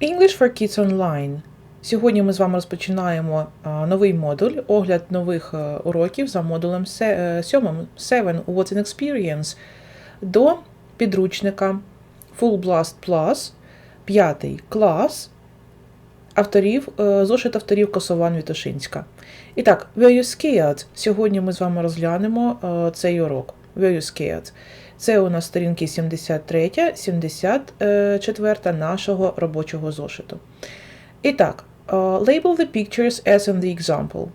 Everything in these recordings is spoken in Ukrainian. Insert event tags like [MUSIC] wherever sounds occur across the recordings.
English for Kids Online. Сьогодні ми з вами розпочинаємо новий модуль, огляд нових е, уроків за модулем 7 7 What's an Experience до підручника Full Blast Plus, 5 клас, авторів, е, зошит авторів Косован Вітошинська. І так, Were you scared? Сьогодні ми з вами розглянемо е, цей урок. Were you scared? Це у нас сторінки 73, 74 нашого робочого зошиту. І так, е, label the pictures as in the example.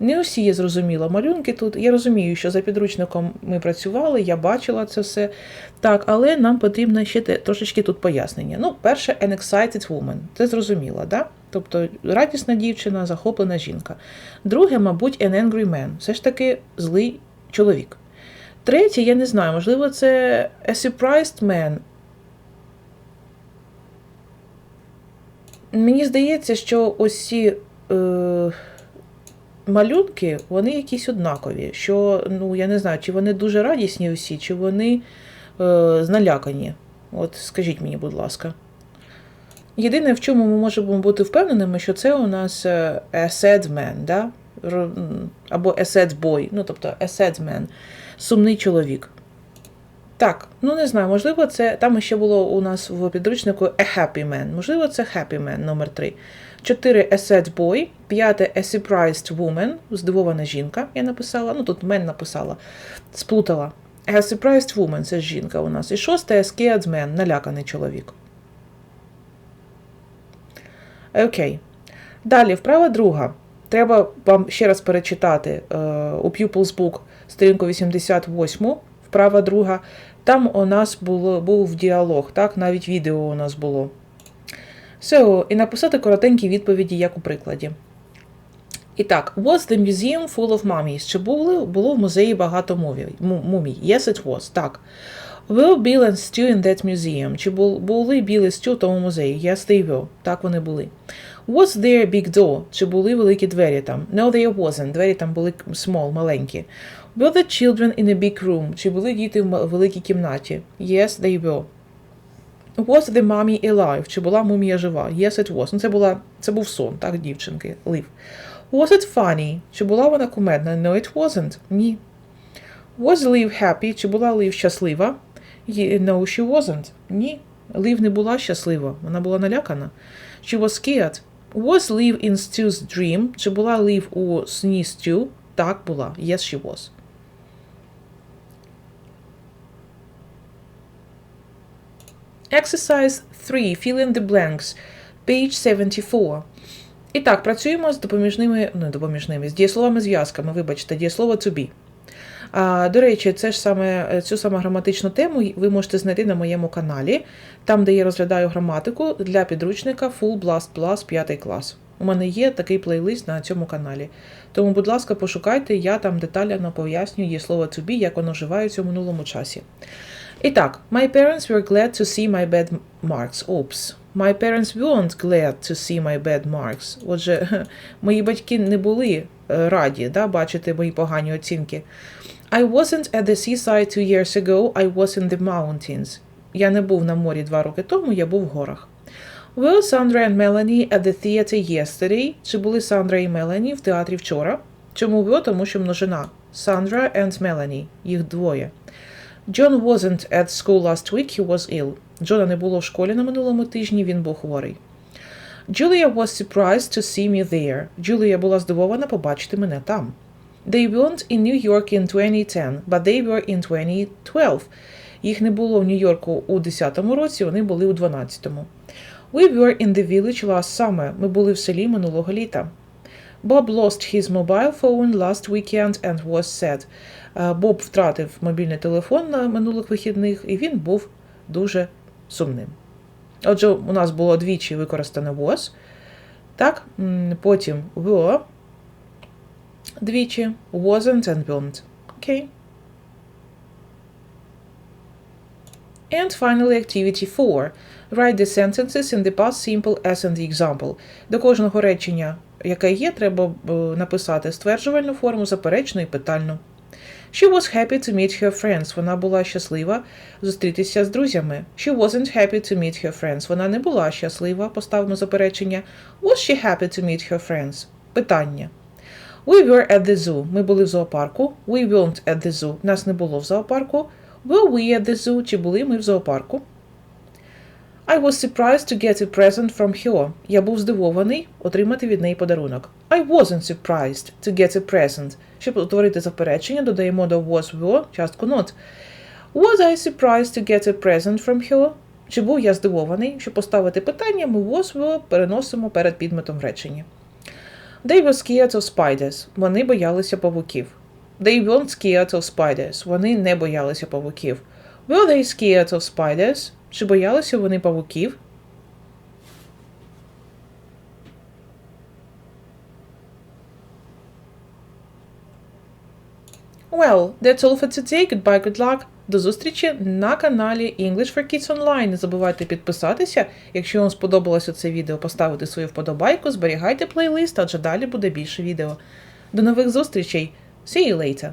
Не усі є зрозуміло малюнки тут. Я розумію, що за підручником ми працювали, я бачила це все. Так, але нам потрібно ще трошечки тут пояснення. Ну, перше, an excited woman. Це зрозуміло, да? Тобто радісна дівчина, захоплена жінка. Друге, мабуть, an angry man. Все ж таки злий чоловік. Третє, я не знаю, можливо, це a surprised man. Мені здається, що ці е, малюнки, вони якісь однакові. Що, ну, я не знаю, чи вони дуже радісні усі, чи вони е, зналякані. От скажіть мені, будь ласка. Єдине, в чому ми можемо бути впевненими, що це у нас е, a sad man, да? Або a sad boy, ну тобто a sad man, сумний чоловік. Так, ну не знаю, можливо, це там ще було у нас в підручнику a happy man. Можливо, це happy man номер 3. 4 a sad boy, 5 a surprised woman, здивована жінка, я написала. Ну тут мен написала, сплутала. A surprised woman це жінка у нас. І шосте a scared man, наляканий чоловік. Окей. Далі, вправа друга. Треба вам ще раз перечитати е, у Pupils Book сторінку 88, вправа друга. Там у нас було, був діалог, так, навіть відео у нас було. So, і написати коротенькі відповіді, як у прикладі. І так, was the museum full of mummies? Чи було, було в музеї багато мумій? Yes, it was. Так. Were Bill and Stu in that museum? Чи були Біл Стю в тому музеї? Yes, they were. Так вони були. Was there big door? Чи були великі двері там? No, there wasn't. Двері там були small, маленькі. Were the children in a big room? Чи були діти в великій кімнаті? Yes, they were. Was the mummy alive? Чи була мумія жива? Yes, it was. Ну, це, була, це був сон, так, дівчинки. Live. Was it funny? Чи була вона кумедна? No, it wasn't. Ні. Was Liv happy? Чи була Liv щаслива? No, she wasn't. Ні. Liv не була щаслива. Вона була налякана. She was scared. Was Liv in Stu's dream? Чи була Liv у сні Stu? Так, була. Yes, she was. Exercise 3. Fill in the blanks. Page 74. І так, працюємо з допоміжними, не допоміжними, з дієсловами зв'язками, вибачте, дієслово to be. До речі, це ж саме цю саме граматичну тему ви можете знайти на моєму каналі, там, де я розглядаю граматику для підручника Full Blast Plus 5 клас. У мене є такий плейлист на цьому каналі. Тому, будь ласка, пошукайте, я там детально пояснюю дієслово to be, як воно вживається у минулому часі. І так, my parents were glad to see my bad marks. Oops. My parents weren't glad to see my bad marks. Отже, [LAUGHS] мої батьки не були е, раді да, бачити мої погані оцінки. I wasn't at the seaside two years ago, I was in the mountains. Я не був на морі два роки тому, я був в горах. Were Sandra and Melanie at the theater yesterday? Чи були Сандра і Мелані в театрі вчора? Чому were? Тому що множина. Sandra and Melanie. Їх двоє. John wasn't at school last week, he was ill. Джона не було в школі на минулому тижні, він був хворий. Julia was surprised to see me there. Джулія була здивована побачити мене там. They weren't in New York in 2010, but they were in 2012. Їх не було в Нью-Йорку у 10-му році, вони були у 12-му. We were in the village last summer. Ми були в селі минулого літа. Bob lost his mobile phone last weekend and was sad. Е, Боб втратив мобільний телефон на минулих вихідних, і він був дуже сумним. Отже, у нас було двічі використане was. Так, потім were, двічі, wasn't and weren't. Окей. And finally, activity 4. Write the sentences in the past simple as in the example. До кожного речення, яке є, треба е, написати стверджувальну форму, заперечну і питальну. She was happy to meet her friends. Вона була щаслива зустрітися з друзями. She wasn't happy to meet her friends. Вона не була щаслива, поставимо заперечення. Was she happy to meet her friends? Питання. We were at the zoo. Ми були в зоопарку. We weren't at the zoo. Нас не було в зоопарку. Were we at the zoo? Чи були ми в зоопарку? I was surprised to get a present from her. Я був здивований отримати від неї подарунок. I wasn't surprised to get a present. Щоб утворити заперечення, додаємо до was were частку not. Was I surprised to get a present from her? Чи був я здивований? Щоб поставити питання, ми was were переносимо перед підметом в реченні. They were scared of spiders. Вони боялися павуків. They weren't scared of spiders. Вони не боялися павуків. Were they scared of spiders? Чи боялися вони павуків? Well, that's all for today. Goodbye, good luck. До зустрічі на каналі English for Kids Online. Не забувайте підписатися. Якщо вам сподобалося це відео, поставити свою вподобайку, зберігайте плейлист, адже далі буде більше відео. До нових зустрічей. See you later.